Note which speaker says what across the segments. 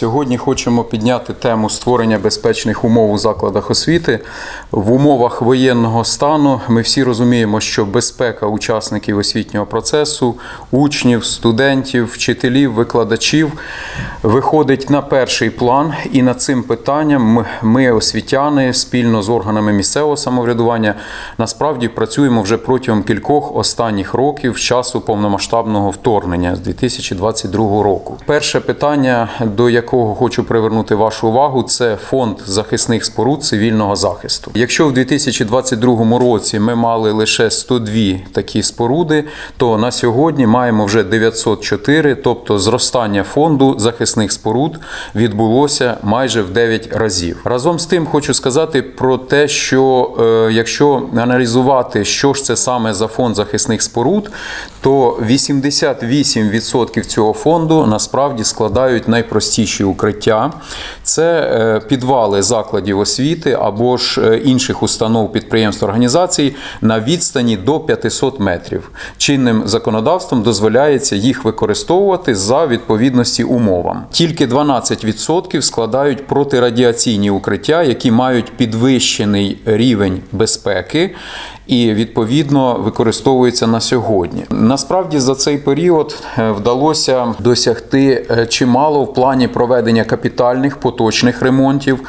Speaker 1: Сьогодні хочемо підняти тему створення безпечних умов у закладах освіти. В умовах воєнного стану ми всі розуміємо, що безпека учасників освітнього процесу, учнів, студентів, вчителів, викладачів виходить на перший план. І над цим питанням ми- освітяни, спільно з органами місцевого самоврядування, насправді працюємо вже протягом кількох останніх років з часу повномасштабного вторгнення з 2022 року. Перше питання, до якого хочу привернути вашу увагу, це фонд захисних споруд цивільного захисту. Якщо в 2022 році ми мали лише 102 такі споруди, то на сьогодні маємо вже 904, тобто зростання фонду захисних споруд відбулося майже в 9 разів. Разом з тим хочу сказати про те, що е, якщо аналізувати, що ж це саме за фонд захисних споруд, то 88% цього фонду насправді складають найпростіші укриття. Це е, підвали закладів освіти або ж е, інших установ, підприємств, організацій на відстані до 500 метрів. Чинним законодавством дозволяється їх використовувати за відповідності умовам. Тільки 12% складають протирадіаційні укриття, які мають підвищений рівень безпеки і відповідно використовуються на сьогодні. Насправді за цей період е, вдалося досягти чимало в плані проведення капітальних поточних ремонтів.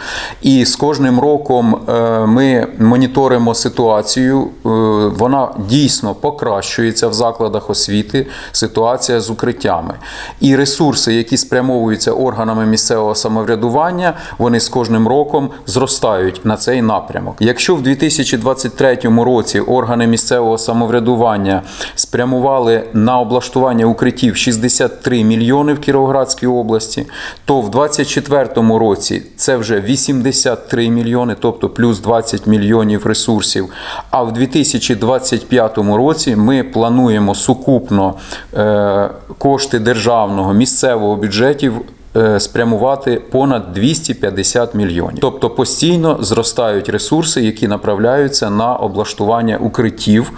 Speaker 1: І з кожним роком е, ми моніторимо ситуацію. Е, Вона дійсно покращується в закладах освіти. Ситуація з укриттями і ресурси, які спрямовуються органами місцевого самоврядування, вони з кожним роком зростають на цей напрямок. Якщо в 2023 році органи місцевого самоврядування спрямували на облаштування укриттів 63 мільйони в Кіровоградській області, то в 2024 році це вже 83 мільйони, тобто плюс 20 мільйонів ресурсів. А в 2025 році ми плануємо сукупно е, кошти державного місцевого бюджетів е, спрямувати понад 250 мільйонів. Тобто постійно зростають ресурси, які направляються на облаштування укриттів.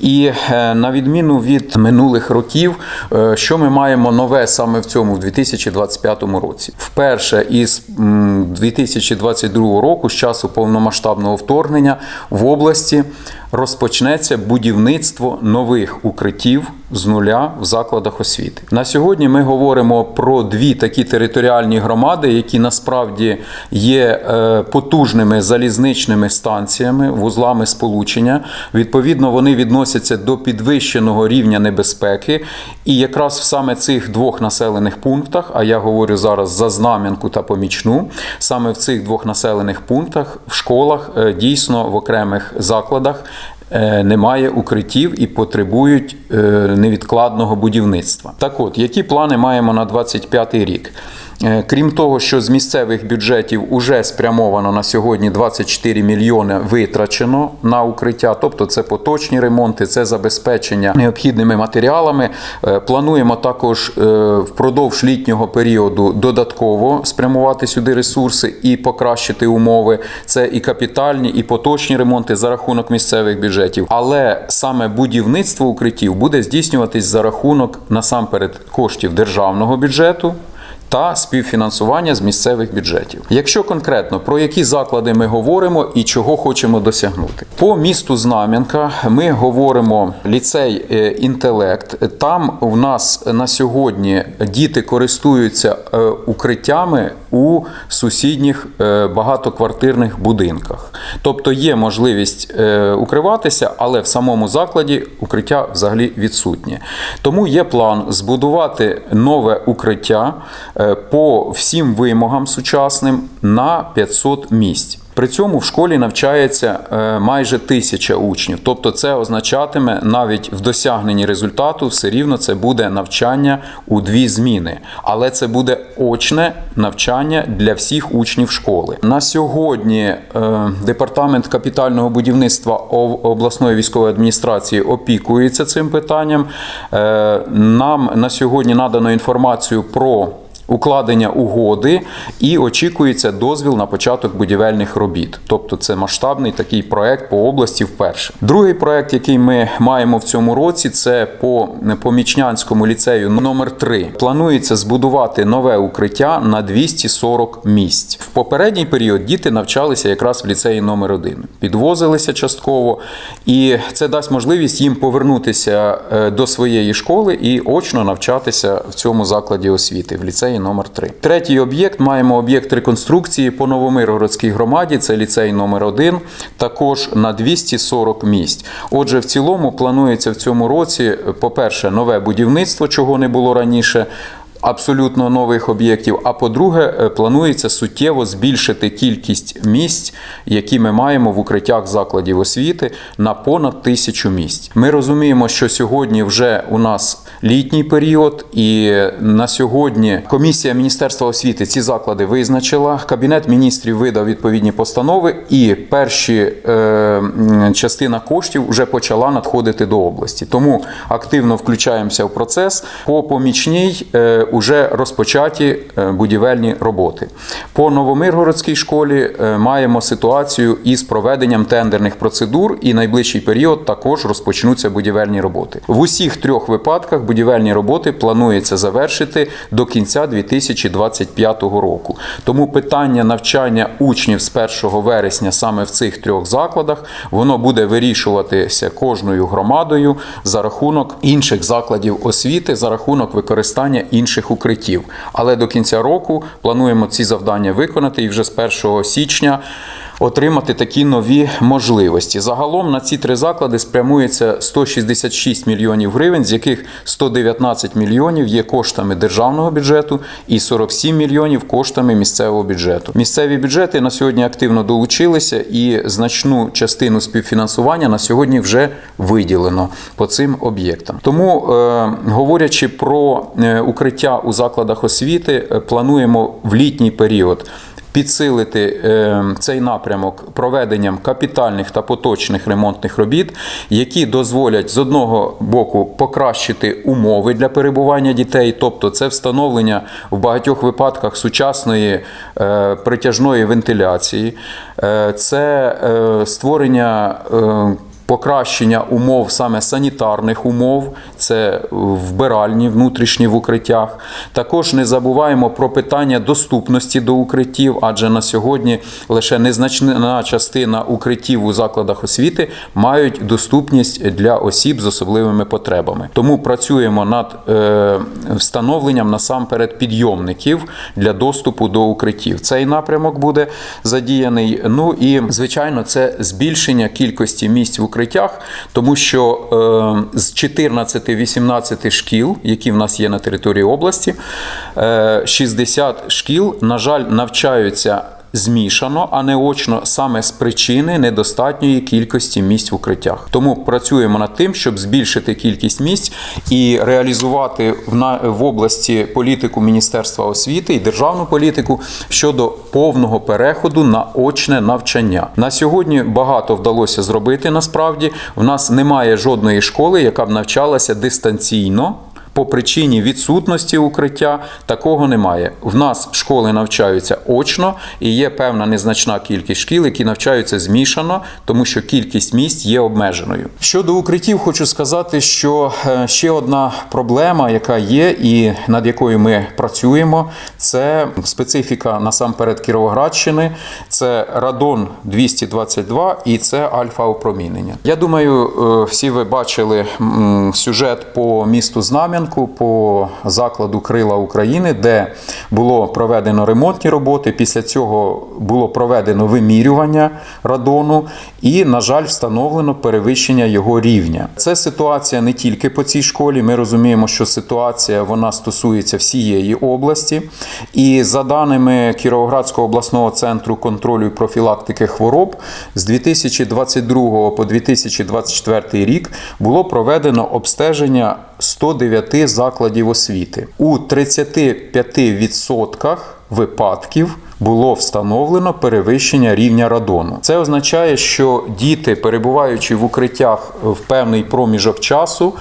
Speaker 1: І е, на відміну від минулих років, е, що ми маємо нове саме в цьому в 2025 році? Вперше із м, 2022 року, з часу повномасштабного вторгнення, в області розпочнеться будівництво нових укриттів з нуля в закладах освіти. На сьогодні ми говоримо про дві такі територіальні громади, які насправді є е, потужними залізничними станціями, вузлами сполучення. Відповідно, вони відносяться до підвищеного рівня небезпеки. І якраз в саме цих двох населених пунктах, а я говорю зараз за Знам'янку та Помічну, саме в цих двох населених пунктах в школах е, дійсно в окремих закладах е, немає укриттів і потребують е, невідкладного будівництва. Так от, які плани маємо на 25 рік? Е, Крім того, що з місцевих бюджетів уже спрямовано на сьогодні 24 мільйони витрачено на укриття, тобто це поточні ремонти, це забезпечення необхідними матеріалами. Е, Плануємо також е, впродовж літнього періоду додатково спрямувати сюди ресурси і покращити умови. Це і капітальні, і поточні ремонти за рахунок місцевих бюджетів. Але саме будівництво укриттів буде здійснюватись за рахунок насамперед коштів державного бюджету та співфінансування з місцевих бюджетів. Якщо конкретно про які заклади ми говоримо і чого хочемо досягнути, по місту Знам'янка ми говоримо ліцей е, інтелект. Там у нас на сьогодні діти користуються е, укриттями у сусідніх е, багатоквартирних будинках. Тобто є можливість е, укриватися, але в самому закладі укриття взагалі відсутнє. Тому є план збудувати нове укриття е, по всім вимогам сучасним на 500 місць. При цьому в школі навчається е, майже тисяча учнів. Тобто це означатиме навіть в досягненні результату все рівно це буде навчання у дві зміни. Але це буде очне навчання для всіх учнів школи. На сьогодні е, департамент капітального будівництва обласної військової адміністрації опікується цим питанням. Е, Нам на сьогодні надано інформацію про укладення угоди і очікується дозвіл на початок будівельних робіт. Тобто це масштабний такий проект по області вперше. Другий проект, який ми маємо в цьому році, це по помічнянському ліцею номер 3 Планується збудувати нове укриття на 240 місць. В попередній період діти навчалися якраз в ліцеї номер 1 підвозилися частково, і це дасть можливість їм повернутися е, до своєї школи і очно навчатися в цьому закладі освіти в ліцеї номер 3 Третій об'єкт маємо об'єкт реконструкції по Новомиргородській громаді. Це ліцей номер 1 також на 240 місць. Отже, в цілому планується в цьому році, по-перше, нове будівництво, чого не було раніше. Абсолютно нових об'єктів. А по-друге, е, планується суттєво збільшити кількість місць, які ми маємо в укриттях закладів освіти на понад тисячу місць. Ми розуміємо, що сьогодні вже у нас літній період, і на сьогодні комісія Міністерства освіти ці заклади визначила. Кабінет міністрів видав відповідні постанови, і перші е, частина коштів вже почала надходити до області. Тому активно включаємося в процес. По помічній е, уже розпочаті е, будівельні роботи. По Новомиргородській школі е, маємо ситуацію із проведенням тендерних процедур, і найближчий період також розпочнуться будівельні роботи. В усіх трьох випадках будівельні роботи планується завершити до кінця 2025 року. Тому питання навчання учнів з 1 вересня саме в цих трьох закладах воно буде вирішуватися кожною громадою за рахунок інших закладів освіти, за рахунок використання інших укриттів. Але до кінця року плануємо ці завдання виконати і вже з 1 січня. Отримати такі нові можливості. Загалом на ці три заклади спрямується 166 мільйонів гривень, з яких 119 мільйонів є коштами державного бюджету і 47 мільйонів коштами місцевого бюджету. Місцеві бюджети на сьогодні активно долучилися, і значну частину співфінансування на сьогодні вже виділено по цим об'єктам. Тому, е, говорячи про е, укриття у закладах освіти, е, плануємо в літній період підсилити е, цей напрямок проведенням капітальних та поточних ремонтних робіт, які дозволять з одного боку покращити умови для перебування дітей, тобто це встановлення в багатьох випадках сучасної е, притяжної вентиляції, е, це створення. Покращення умов саме санітарних умов, це вбиральні внутрішні в укриттях. Також не забуваємо про питання доступності до укриттів, адже на сьогодні лише незначна частина укриттів у закладах освіти мають доступність для осіб з особливими потребами. Тому працюємо над е, встановленням насамперед підйомників для доступу до укриттів. Цей напрямок буде задіяний. Ну і звичайно, це збільшення кількості місць в укриттях, тому що е, з 14-18 шкіл, які в нас є на території області, е, 60 шкіл, на жаль, навчаються. Змішано, а не очно саме з причини недостатньої кількості місць в укриттях. Тому працюємо над тим, щоб збільшити кількість місць і реалізувати в, на, в області політику Міністерства освіти і державну політику щодо повного переходу на очне навчання. На сьогодні багато вдалося зробити. Насправді в нас немає жодної школи, яка б навчалася дистанційно. По причині відсутності укриття такого немає. В нас школи навчаються очно, і є певна незначна кількість шкіл, які навчаються змішано, тому що кількість місць є обмеженою. Щодо укриттів, хочу сказати, що е, ще одна проблема, яка є, і над якою ми працюємо, це специфіка насамперед Кіровоградщини, це радон 222 і це альфа-опромінення. Я думаю, е, всі ви бачили сюжет по місту Знам'янку, по закладу Крила України, де було проведено ремонтні роботи. Після цього було проведено вимірювання радону і, на жаль, встановлено перевищення його рівня. Це ситуація не тільки по цій школі. Ми розуміємо, що ситуація вона стосується всієї області. І за даними Кіровоградського обласного центру контролю і профілактики хвороб, з 2022 по 2024 рік було проведено обстеження 109 закладів освіти. У 35% випадків було встановлено перевищення рівня радону. Це означає, що діти, перебуваючи в укриттях в певний проміжок часу,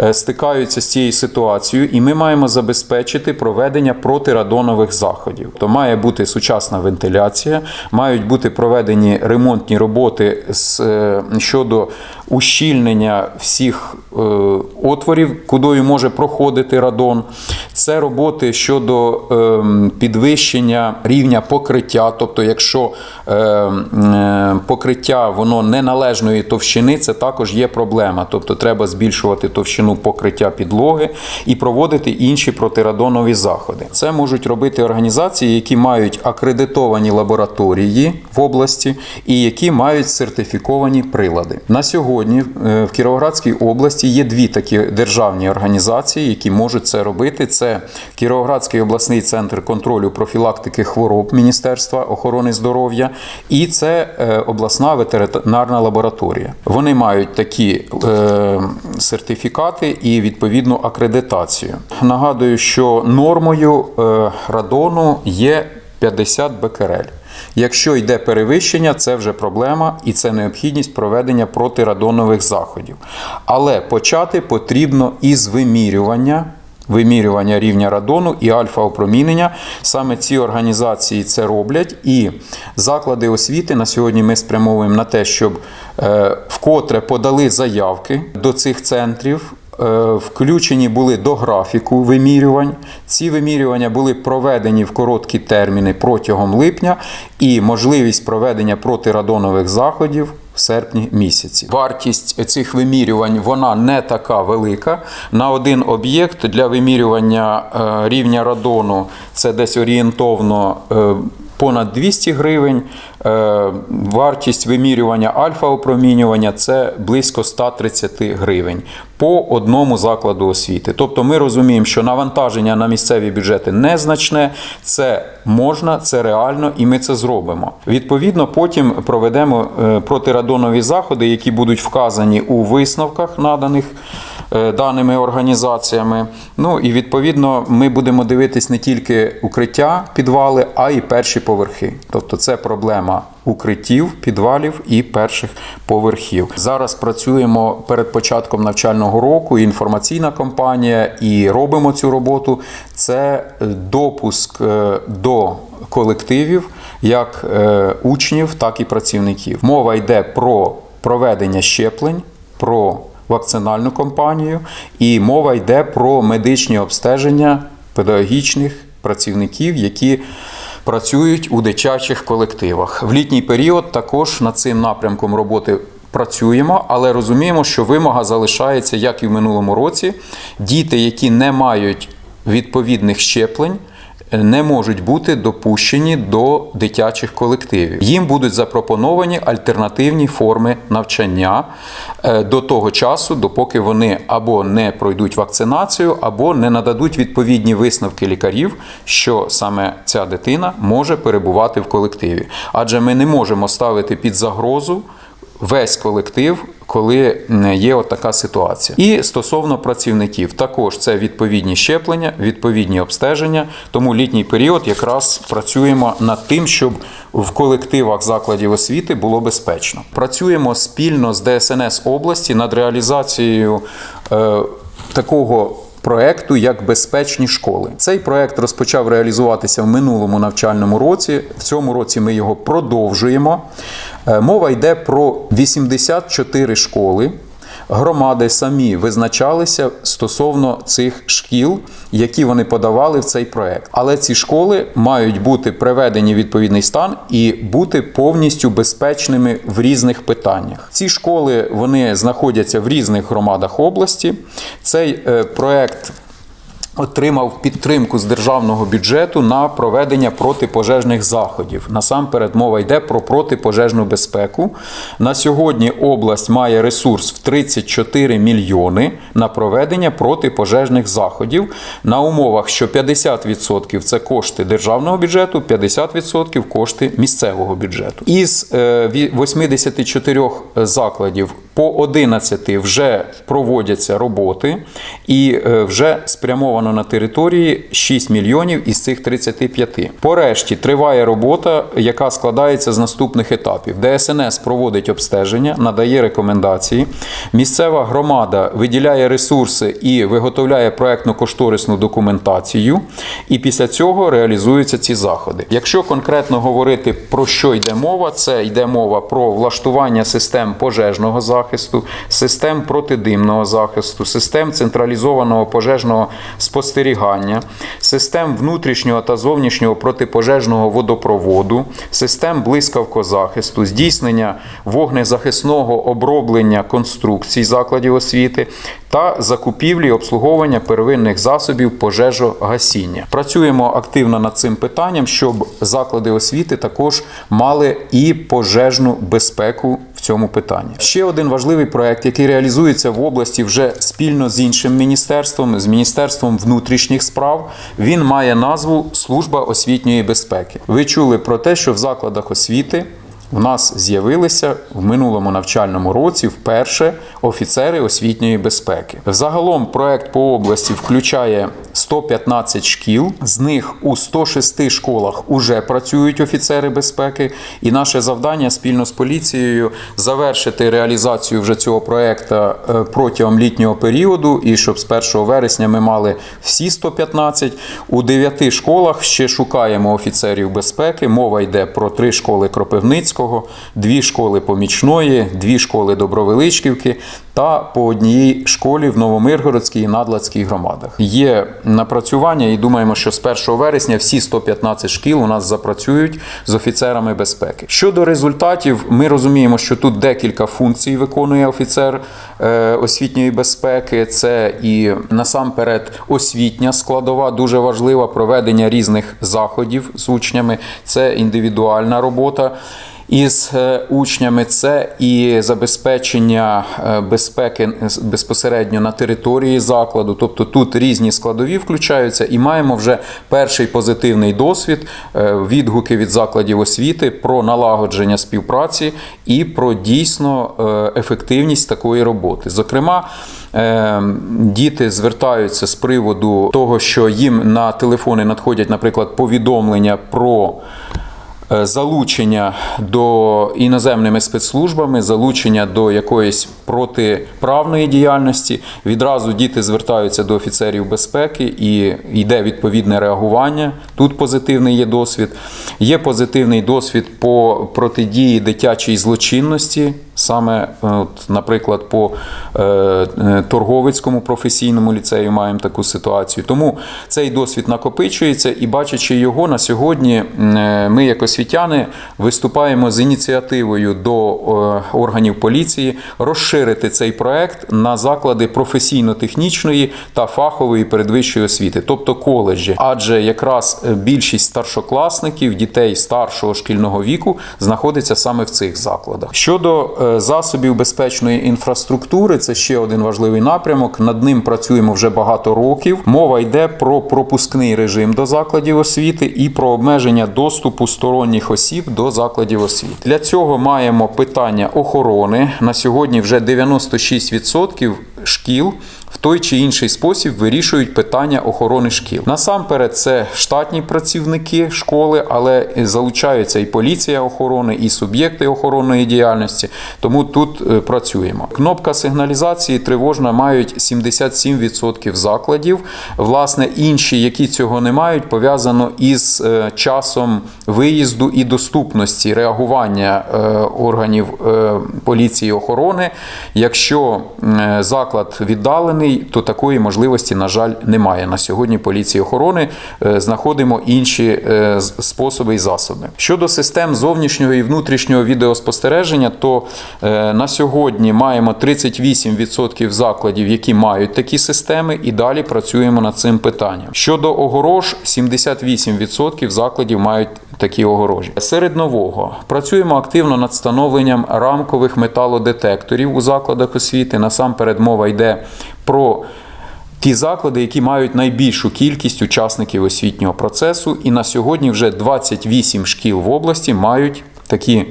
Speaker 1: е, стикаються з цією ситуацією, і ми маємо забезпечити проведення протирадонових заходів. То має бути сучасна вентиляція, мають бути проведені ремонтні роботи з, е, щодо ущільнення всіх е, отворів, кудою може проходити радон. Це роботи щодо е, підвищення рівня покриття. Тобто, якщо е, е, покриття воно неналежної товщини, це також є проблема. Тобто, треба збільшувати товщину покриття підлоги і проводити інші протирадонові заходи. Це можуть робити організації, які мають акредитовані лабораторії в області і які мають сертифіковані прилади. На сьогодні е, в Кіровоградській області є дві такі державні організації, які можуть це робити. Це Кіровоградський обласний центр контролю профілактики хвороб Міністерства охорони здоров'я і це е, обласна ветеринарна лабораторія. Вони мають такі е, сертифікати і відповідну акредитацію. Нагадую, що нормою е, радону є 50 бекерель. Якщо йде перевищення, це вже проблема і це необхідність проведення протирадонових заходів. Але почати потрібно із вимірювання. Вимірювання рівня радону і альфа-опромінення. Саме ці організації це роблять. І заклади освіти на сьогодні ми спрямовуємо на те, щоб е, вкотре подали заявки до цих центрів. е, Включені були до графіку вимірювань. Ці вимірювання були проведені в короткі терміни протягом липня, і можливість проведення протирадонових заходів в серпні місяці. Вартість цих вимірювань вона не така велика. На один об'єкт для вимірювання е, рівня радону це десь орієнтовно. Понад 200 гривень. Е, Вартість вимірювання альфа-опромінювання це близько 130 гривень по одному закладу освіти. Тобто ми розуміємо, що навантаження на місцеві бюджети незначне, це можна, це реально, і ми це зробимо. Відповідно, потім проведемо е, протирадонові заходи, які будуть вказані у висновках наданих даними організаціями. Ну і відповідно ми будемо дивитись не тільки укриття, підвали, а й перші поверхи. Тобто це проблема укриттів, підвалів і перших поверхів. Зараз працюємо перед початком навчального року. Інформаційна кампанія і робимо цю роботу. Це допуск е, до колективів як е, учнів, так і працівників. Мова йде про проведення щеплень. про вакцинальну кампанію, і мова йде про медичні обстеження педагогічних працівників, які працюють у дитячих колективах. В літній період також над цим напрямком роботи. Працюємо, але розуміємо, що вимога залишається, як і в минулому році. Діти, які не мають відповідних щеплень, не можуть бути допущені до дитячих колективів. Їм будуть запропоновані альтернативні форми навчання е, до того часу, допоки вони або не пройдуть вакцинацію, або не нададуть відповідні висновки лікарів, що саме ця дитина може перебувати в колективі. Адже ми не можемо ставити під загрозу. Весь колектив, коли є от така ситуація. І стосовно працівників, також це відповідні щеплення, відповідні обстеження. Тому літній період якраз працюємо над тим, щоб в колективах закладів освіти було безпечно. Працюємо спільно з ДСНС області над реалізацією е, такого. Проекту як безпечні школи. Цей проект розпочав реалізуватися в минулому навчальному році. В цьому році ми його продовжуємо. Е, Мова йде про 84 школи. Громади самі визначалися стосовно цих шкіл, які вони подавали в цей проект. Але ці школи мають бути приведені в відповідний стан і бути повністю безпечними в різних питаннях. Ці школи вони знаходяться в різних громадах області. Цей е, проект отримав підтримку з державного бюджету на проведення протипожежних заходів. Насамперед мова йде про протипожежну безпеку. На сьогодні область має ресурс в 34 мільйони на проведення протипожежних заходів на умовах, що 50% це кошти державного бюджету, 50% кошти місцевого бюджету. Із е, 84 закладів По 11 вже проводяться роботи, і е, вже спрямовано на території 6 мільйонів із цих 35. Порешті триває робота, яка складається з наступних етапів. ДСНС проводить обстеження, надає рекомендації. Місцева громада виділяє ресурси і виготовляє проектно-кошторисну документацію. І після цього реалізуються ці заходи. Якщо конкретно говорити про що йде мова, це йде мова про влаштування систем пожежного захисту, систем протидимного захисту, систем централізованого пожежного спостерігання, систем внутрішнього та зовнішнього протипожежного водопроводу, систем блискавкозахисту, здійснення вогнезахисного оброблення конструкцій закладів освіти та закупівлі обслуговування первинних засобів пожежогасіння. Працюємо активно над цим питанням, щоб заклади освіти також мали і пожежну безпеку в цьому питанні. Ще один важливий проект, який реалізується в області вже спільно з іншим міністерством, з міністерством внутрішніх справ. Він має назву Служба освітньої безпеки. Ви чули про те, що в закладах освіти. У нас з'явилися в минулому навчальному році вперше офіцери освітньої безпеки. Взагалом проект по області включає 115 шкіл. З них у 106 школах уже працюють офіцери безпеки. І наше завдання спільно з поліцією завершити реалізацію вже цього проекту е, протягом літнього періоду. І щоб з 1 вересня ми мали всі 115. У 9 школах ще шукаємо офіцерів безпеки. Мова йде про три школи Кропивницького, дві школи помічної, дві школи Добровеличківки та по одній школі в Новомиргородській і Надладській громадах. Є напрацювання, і думаємо, що з 1 вересня всі 115 шкіл у нас запрацюють з офіцерами безпеки. Щодо результатів, ми розуміємо, що тут декілька функцій виконує офіцер е, освітньої безпеки. Це і насамперед освітня складова, дуже важлива проведення різних заходів з учнями. Це індивідуальна робота із е, учнями, це і забезпечення е, безпеки безпосередньо на території закладу. Тобто тут різні складові включаються, і маємо вже перший позитивний досвід, е, відгуки від закладів освіти про налагодження співпраці і про дійсно ефективність такої роботи. Зокрема, діти звертаються з приводу того, що їм на телефони надходять, наприклад, повідомлення про. Е, залучення до іноземними спецслужбами, залучення до якоїсь протиправної діяльності. Відразу діти звертаються до офіцерів безпеки і йде відповідне реагування. Тут позитивний є досвід. Є позитивний досвід по протидії дитячій злочинності. Саме, от, наприклад, по е, е, торговицькому професійному ліцею маємо таку ситуацію. Тому цей досвід накопичується, і бачачи його на сьогодні, е, ми, як освітяни, виступаємо з ініціативою до е, органів поліції розширити цей проект на заклади професійно-технічної та фахової передвищої освіти, тобто коледжі. Адже якраз більшість старшокласників, дітей старшого шкільного віку, знаходиться саме в цих закладах. Щодо е, засобів безпечної інфраструктури, це ще один важливий напрямок. Над ним працюємо вже багато років. Мова йде про пропускний режим до закладів освіти і про обмеження доступу сторонніх осіб до закладів освіти. Для цього маємо питання охорони. На сьогодні вже 96% шкіл той чи інший спосіб вирішують питання охорони шкіл. Насамперед, це штатні працівники школи, але залучаються і поліція охорони, і суб'єкти охоронної діяльності. Тому тут е, працюємо. Кнопка сигналізації тривожна мають 77% закладів. Власне, інші, які цього не мають, пов'язано із е, часом виїзду і доступності реагування е, органів поліції охорони. Якщо заклад віддалений, то такої можливості, на жаль, немає. На сьогодні поліції охорони знаходимо інші способи і засоби. Щодо систем зовнішнього і внутрішнього відеоспостереження, то на сьогодні маємо 38% закладів, які мають такі системи, і далі працюємо над цим питанням. Щодо огорож, 78% закладів мають такі огорожі. Серед нового працюємо активно над встановленням рамкових металодетекторів у закладах освіти. Насамперед мова йде про ті заклади, які мають найбільшу кількість учасників освітнього процесу, і на сьогодні вже 28 шкіл в області мають такі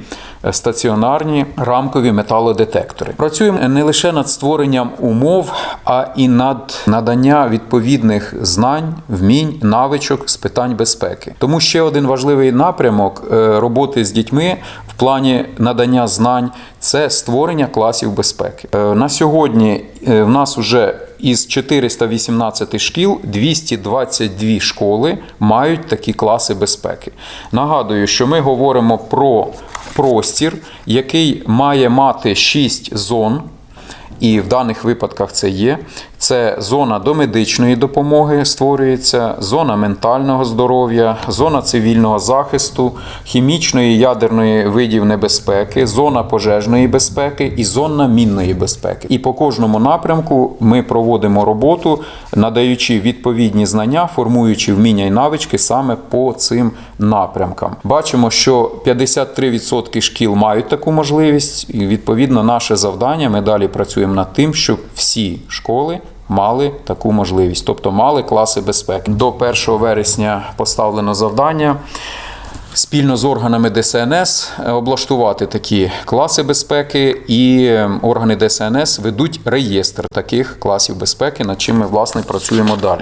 Speaker 1: е, стаціонарні рамкові металодетектори. Працюємо не лише над створенням умов, а і над надання відповідних знань, вмінь, навичок з питань безпеки. Тому ще один важливий напрямок е, роботи з дітьми в плані надання знань це створення класів безпеки. Е, На сьогодні в нас вже із 418 шкіл 222 школи мають такі класи безпеки. Нагадую, що ми говоримо про простір, який має мати 6 зон. І в даних випадках це є. Це зона домедичної допомоги створюється, зона ментального здоров'я, зона цивільного захисту, хімічної ядерної видів небезпеки, зона пожежної безпеки і зона мінної безпеки. І по кожному напрямку ми проводимо роботу, надаючи відповідні знання, формуючи вміння і навички саме по цим напрямкам. Бачимо, що 53% шкіл мають таку можливість, і відповідно наше завдання. Ми далі працюємо над тим, щоб всі школи. Мали таку можливість, тобто мали класи безпеки. До 1 вересня поставлено завдання спільно з органами ДСНС е, облаштувати такі класи безпеки, і е, органи ДСНС ведуть реєстр таких класів безпеки, над чим ми власне працюємо далі.